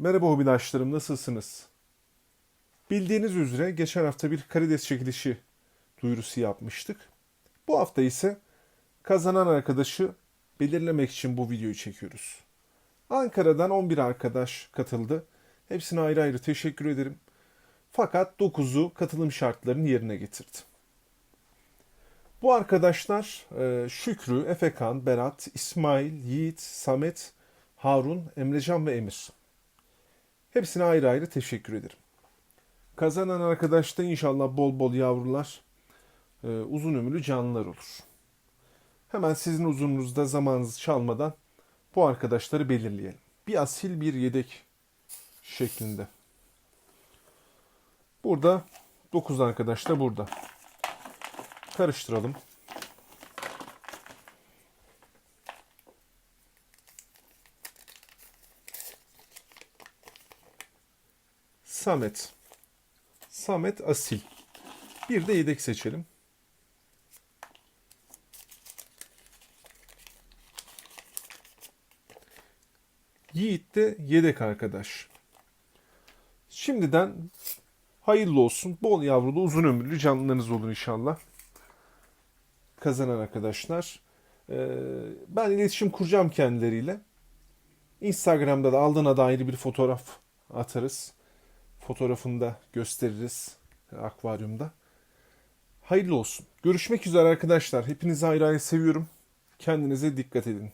Merhaba hobidaşlarım nasılsınız? Bildiğiniz üzere geçen hafta bir karides çekilişi duyurusu yapmıştık. Bu hafta ise kazanan arkadaşı belirlemek için bu videoyu çekiyoruz. Ankara'dan 11 arkadaş katıldı. Hepsine ayrı ayrı teşekkür ederim. Fakat 9'u katılım şartlarını yerine getirdi. Bu arkadaşlar e, Şükrü, Efekan, Berat, İsmail, Yiğit, Samet, Harun, Emrecan ve Emir. Hepsine ayrı ayrı teşekkür ederim. Kazanan arkadaş da inşallah bol bol yavrular, e, uzun ömürlü canlılar olur. Hemen sizin uzunluğunuzda zamanınızı çalmadan bu arkadaşları belirleyelim. Bir asil bir yedek şeklinde. Burada 9 arkadaş da burada. Karıştıralım. Samet. Samet Asil. Bir de yedek seçelim. Yiğit de yedek arkadaş. Şimdiden hayırlı olsun. Bol yavrulu uzun ömürlü canlılarınız olur inşallah. Kazanan arkadaşlar. Ee, ben iletişim kuracağım kendileriyle. Instagram'da da aldığına dair bir fotoğraf atarız. Fotoğrafını da gösteririz akvaryumda. Hayırlı olsun. Görüşmek üzere arkadaşlar. Hepinizi ayrı ayrı seviyorum. Kendinize dikkat edin.